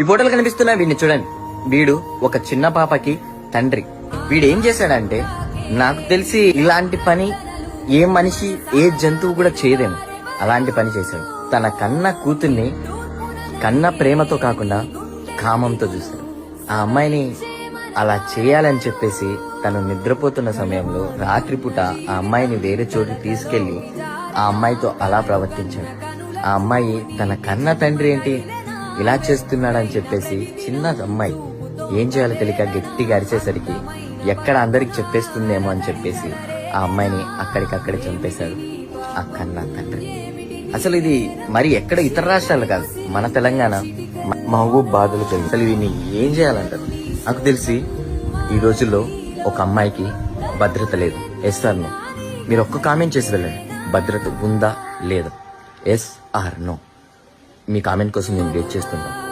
ఈ ఫోటోలు కనిపిస్తున్నా వీడిని చూడండి. వీడు ఒక చిన్న పాపకి తండ్రి. వీడు ఏం చేశాడంటే నాకు తెలిసి ఇలాంటి పని ఏ మనిషి ఏ జంతువు కూడా చేయదేమో. అలాంటి పని చేశాడు. తన కన్న కూతుర్ని కన్న ప్రేమతో కాకుండా కామంతో చూశాడు. ఆ అమ్మాయిని అలా చేయాలని చెప్పేసి తను నిద్రపోతున్న సమయంలో రాత్రిపూట ఆ అమ్మాయిని వేరే చోటు తీసుకెళ్ళి ఆ అమ్మాయితో అలా ప్రవర్తించాడు. ఆ అమ్మాయి తన కన్న తండ్రి ఏంటి? ఇలా చేస్తున్నాడని చెప్పేసి చిన్న అమ్మాయి ఏం చేయాలో తెలియక గట్టిగా అరిచేసరికి ఎక్కడ అందరికి చెప్పేస్తుందేమో అని చెప్పేసి ఆ అమ్మాయిని అక్కడికక్కడే చంపేశాడు ఆ కన్న తండ్రి. అసలు ఇది మరి ఎక్కడ ఇతర రాష్ట్రాలు కాదు మన తెలంగాణ. మహబూబ్ బాధలు తెలుసు అసలు దీన్ని ఏం చేయాలంటారు? నాకు తెలిసి ఈ రోజుల్లో ఒక అమ్మాయికి భద్రత లేదు. Yes or no. మీరు ఒక్క కామెంట్ చేసి వెళ్ళండి. భద్రత ఉందా లేదా? Yes or no. Me comment కోసం నేను వెయిట్ చేస్తున్నాను.